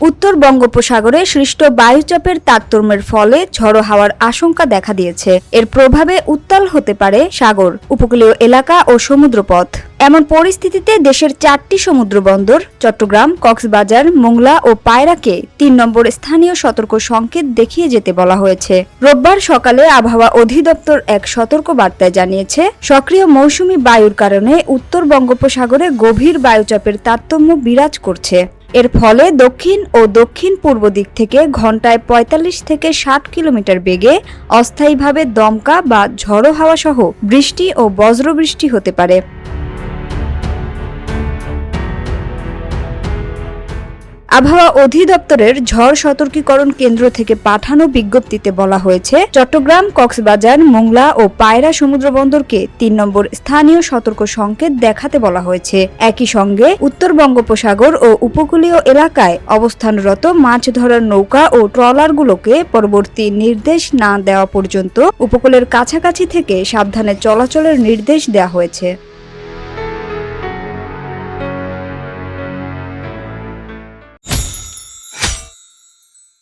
উত্তর বঙ্গোপসাগরে সৃষ্ট বায়ুচাপের তারতম্যের ফলে ঝড়ো হাওয়ার আশঙ্কা দেখা দিয়েছে। এর প্রভাবে উত্তাল হতে পারে সাগর, উপকূলীয় এলাকা ও সমুদ্রপথ। এমন পরিস্থিতিতে দেশের চারটি সমুদ্র বন্দর চট্টগ্রাম, কক্সবাজার, মোংলা ও পায়রাকে তিন নম্বর স্থানীয় সতর্ক সংকেত দেখিয়ে যেতে বলা হয়েছে। রোববার সকালে আবহাওয়া অধিদপ্তর এক সতর্ক বার্তায় জানিয়েছে, সক্রিয় মৌসুমী বায়ুর কারণে উত্তর বঙ্গোপসাগরে গভীর বায়ুচাপের তারতম্য বিরাজ করছে। এর ফলে দক্ষিণ ও দক্ষিণ পূর্ব দিক থেকে ঘন্টায় ৪৫ থেকে ষাট কিলোমিটার বেগে অস্থায়ীভাবে দমকা বা ঝড়ো হাওয়া সহ বৃষ্টি ও বজ্রবৃষ্টি হতে পারে। আবহাওয়া অধিদপ্তরের ঝড় সতর্কীকরণ কেন্দ্র থেকে পাঠানো বিজ্ঞপ্তিতে বলা হয়েছে, চট্টগ্রাম, কক্সবাজার, মোংলা ও পায়রা সমুদ্র বন্দরকে তিন নম্বর স্থানীয় সতর্ক সংকেত দেখাতে বলা হয়েছে। একই সঙ্গে উত্তর বঙ্গোপসাগর ও উপকূলীয় এলাকায় অবস্থানরত মাছ ধরার নৌকা ও ট্রলারগুলোকে পরবর্তী নির্দেশ না দেওয়া পর্যন্ত উপকূলের কাছাকাছি থেকে সাবধানে চলাচলের নির্দেশ দেওয়া হয়েছে।